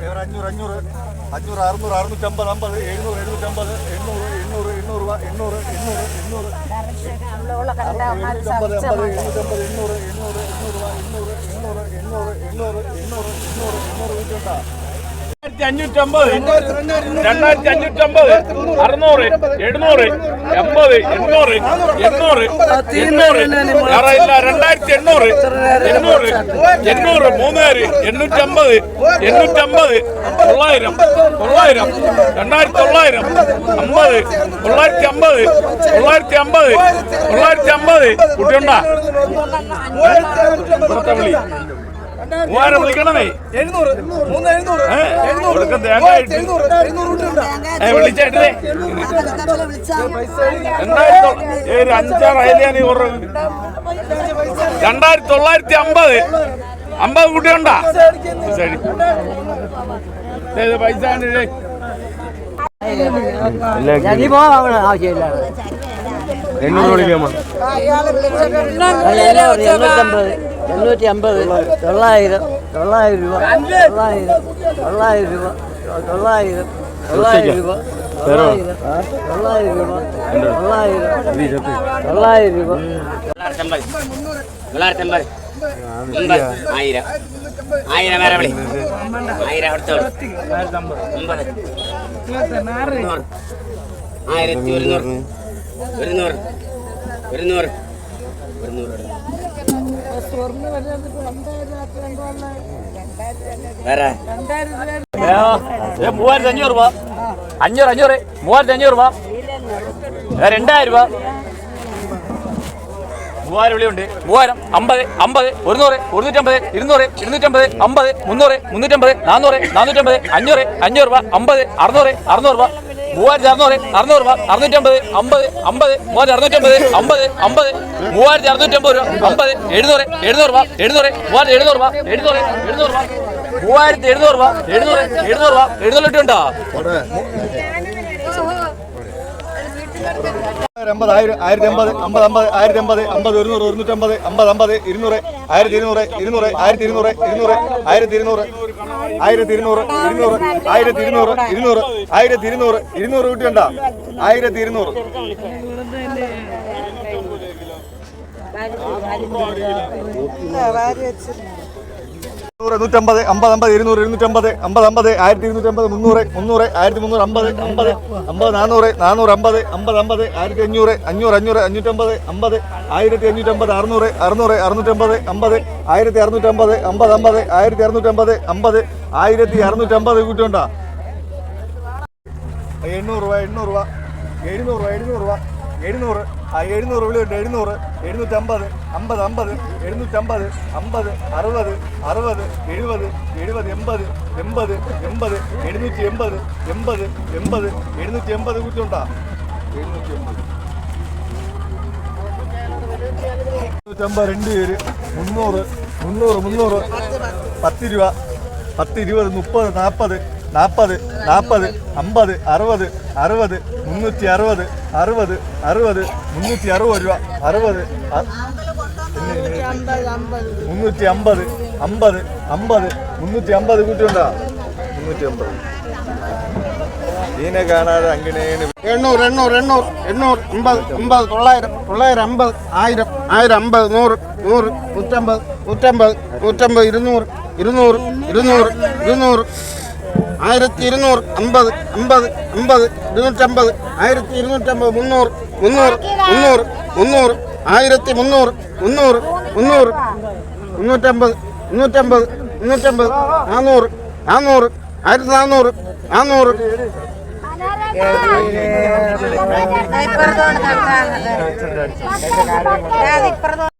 വേറെ അഞ്ഞൂറ് അഞ്ഞൂറ് അഞ്ഞൂറ് അറുന്നൂറ് അറുന്നൂറ്റമ്പത് അമ്പത് എഴുന്നൂറ് എഴുന്നൂറ്റമ്പത് എണ്ണൂറ് എണ്ണൂറ് എണ്ണൂറ് രൂപ എണ്ണൂറ് എണ്ണൂറ് എണ്ണൂറ് എഴുന്നൂറ്റമ്പത് അമ്പത് എഴുന്നൂറ്റമ്പത് എണ്ണൂറ് എണ്ണൂറ് എണ്ണൂറ് രൂപ എണ്ണൂറ് എണ്ണൂറ് എണ്ണൂറ് എണ്ണൂറ് എണ്ണൂറ് എണ്ണൂറ് എണ്ണൂറ് രണ്ടായിരത്തി അഞ്ഞൂറ്റമ്പത് രണ്ടായിരത്തി അഞ്ഞൂറ്റമ്പത് അറുന്നൂറ് എഴുന്നൂറ് എൺപത് എണ്ണൂറ് എണ്ണൂറ് എണ്ണൂറ് ഇല്ല രണ്ടായിരത്തി എണ്ണൂറ് എണ്ണൂറ് എണ്ണൂറ് മൂന്നേര് എണ്ണൂറ്റമ്പത് എണ്ണൂറ്റമ്പത് തൊള്ളായിരം തൊള്ളായിരം രണ്ടായിരത്തി തൊള്ളായിരം അമ്പത് തൊള്ളായിരത്തി അമ്പത് തൊള്ളായിരത്തി അമ്പത് തൊള്ളായിരത്തി അമ്പത് കുട്ടിയുണ്ടാ മൂവായിരം വിളിക്കണമേ? എഴുന്നൂറ്. മൂന്ന് എഴുന്നൂറ്. ഏ? കൊടുക്ക തേങ്ങ ഇട്ട്. ഏ, വിളിച്ചേട്ടേ രണ്ടായിരത്തി ഒരു അഞ്ചാറ് ഈ തൊള്ളായിരത്തി അമ്പത്. അമ്പത് കുട്ടിയുണ്ടാ? ശരി. പൈസ ആവശ്യമില്ല. എണ്ണൂറ് വിളിക്കാമോ എണ്ണൂറ്റി അമ്പത് തൊള്ളായിരം തൊള്ളായിരം രൂപ തൊള്ളായിരം തൊള്ളായിരം രൂപ തൊള്ളായിരം തൊള്ളായിരം രൂപ തൊള്ളായിരം ആയിരത്തി ഒരുന്നൂറ്. ഒരുന്നൂറ്. ഒരുന്നൂറ്. ഒരുന്നൂറ്. മൂവായിരത്തി അഞ്ഞൂറ് രൂപ. അഞ്ഞൂറ് അഞ്ഞൂറ്. മൂവായിരത്തി അഞ്ഞൂറ് രൂപ. രണ്ടായിരം രൂപ. മൂവായിരം വിളിയുണ്ട് മൂവായിരം അമ്പത് അമ്പത് ഒരുന്നൂറ് ഒരുന്നൂറ്റമ്പത് ഇരുന്നൂറ് ഇരുന്നൂറ്റമ്പത് അമ്പത് മുന്നൂറ് മുന്നൂറ്റമ്പത് നാനൂറ് നാനൂറ്റമ്പത് അഞ്ഞൂറ് അഞ്ഞൂറ് രൂപ അമ്പത് അറുന്നൂറ് അറുന്നൂറ് രൂപ മൂവായിരത്തി അറുന്നൂറ് അറുന്നൂറ് രൂപ അറുന്നൂറ്റമ്പത് അമ്പത് അമ്പത് മൂവായിരത്തി അറുന്നൂറ്റമ്പത് അമ്പത് അമ്പത് മൂവായിരത്തി അറുന്നൂറ്റമ്പത് രൂപ അമ്പത് എഴുന്നൂറ് എഴുന്നൂറ് രൂപ എഴുന്നൂറ് മൂവായിരത്തി എഴുന്നൂറ് രൂപ എഴുന്നൂറ് എഴുന്നൂറ് രൂപ മൂവായിരത്തി എഴുന്നൂറ് രൂപ എഴുന്നൂറ് എഴുന്നൂറ് രൂപ എഴുന്നൂറ് ഇട്ടുണ്ടോ അമ്പത് ആയിരം ആയിരത്തി അമ്പത് അമ്പത് അമ്പത് ആയിരത്തി അമ്പത് അമ്പത് ഒരുന്നൂറ് ഒരുന്നൂറ്റമ്പത് അമ്പത് അമ്പത് ഇരുന്നൂറ് ആയിരത്തി ഇരുന്നൂറ് ഇരുന്നൂറ് ആയിരത്തി ഇരുന്നൂറ് ഇരുന്നൂറ് ആയിരത്തി ഇരുന്നൂറ് ആയിരത്തി ഇരുന്നൂറ് ഇരുന്നൂറ് ആയിരത്തി ഇരുന്നൂറ് ഇരുന്നൂറ് ആയിരത്തി ഇരുന്നൂറ് ഇരുന്നൂറ് കിട്ടിയുണ്ട ആയിരത്തി ഇരുന്നൂറ് നൂറ് നൂറ്റമ്പത് അമ്പത് അമ്പത് ഇരുന്നൂറ് ഇരുന്നൂറ്റമ്പത് അമ്പത് അമ്പത് ആയിരത്തി ഇരുന്നൂറ്റമ്പത് മുന്നൂറ് മുന്നൂറ് ആയിരത്തി മുന്നൂറ് അമ്പത് അമ്പത് അമ്പത് നാനൂറ് നാനൂറ് അമ്പത് അമ്പത് അമ്പത് ആയിരത്തി അഞ്ഞൂറ് അഞ്ഞൂറ് അഞ്ഞൂറ് അഞ്ഞൂറ്റമ്പത് അമ്പത് ആയിരത്തി അഞ്ഞൂറ്റമ്പത് അറുന്നൂറ് അറുന്നൂറ് അറുന്നൂറ്റമ്പത് അമ്പത് ആയിരത്തി അറുന്നൂറ്റമ്പത് അമ്പത് അമ്പത് ആയിരത്തി അറുന്നൂറ്റമ്പത് അമ്പത് ആയിരത്തി അറുന്നൂറ്റമ്പത് കൂട്ടുണ്ടോ എണ്ണൂറ് രൂപ എണ്ണൂറ് രൂപ എഴുന്നൂറ് രൂപ എഴുന്നൂറ് രൂപ. എഴുന്നൂറ്. ആ എഴുന്നൂറ് വിളിയുണ്ട് എഴുന്നൂറ് എഴുന്നൂറ്റമ്പത് അമ്പത് അമ്പത് എഴുന്നൂറ്റമ്പത് അമ്പത് അറുപത് അറുപത് എഴുപത് എഴുപത് എൺപത് എൺപത് എൺപത് എഴുന്നൂറ്റി എൺപത് എൺപത് എൺപത് എഴുന്നൂറ്റി എൺപത് കുറ്റുണ്ടാ എഴുന്നൂറ്റി എൺപത് എഴുന്നൂറ്റമ്പത് രണ്ട് പേര്. മുന്നൂറ് മുന്നൂറ് മുന്നൂറ്. പത്ത് രൂപ. പത്ത് ഇരുപത് മുപ്പത് നാൽപ്പത് നാൽപ്പത് നാൽപ്പത് അമ്പത് അറുപത് അറുപത് മുന്നൂറ്റി അറുപത് അറുപത് അറുപത് മുന്നൂറ്റി അറുപത് രൂപ അറുപത് മുന്നൂറ്റി അമ്പത് അമ്പത് അമ്പത് മുന്നൂറ്റി അമ്പത് കൂട്ടിയുണ്ടാ മുന്നൂറ്റി അമ്പത്. ഇതിനെ കാണാതെ അങ്ങനെയാണ് എണ്ണൂറ് എണ്ണൂറ് എണ്ണൂറ് എണ്ണൂറ് അമ്പത് അമ്പത് തൊള്ളായിരം തൊള്ളായിരം അമ്പത് ആയിരം ആയിരം അമ്പത് നൂറ് നൂറ് നൂറ്റമ്പത് നൂറ്റമ്പത് നൂറ്റമ്പത് ഇരുന്നൂറ് ഇരുന്നൂറ് ഇരുന്നൂറ് ഇരുന്നൂറ്. ആയിരത്തി ഇരുന്നൂറ് അമ്പത് അമ്പത് അമ്പത് ഇരുന്നൂറ്റമ്പത് ആയിരത്തി ഇരുന്നൂറ്റമ്പത് മുന്നൂറ് മുന്നൂറ് മുന്നൂറ് മുന്നൂറ് ആയിരത്തി മുന്നൂറ് മുന്നൂറ് മുന്നൂറ് മുന്നൂറ്റമ്പത് മുന്നൂറ്റമ്പത് മുന്നൂറ്റമ്പത് നാനൂറ് നാനൂറ് ആയിരത്തി നാനൂറ് നാനൂറ് ഇപ്പുറത്തോട്ട് നടത്താറുണ്ട്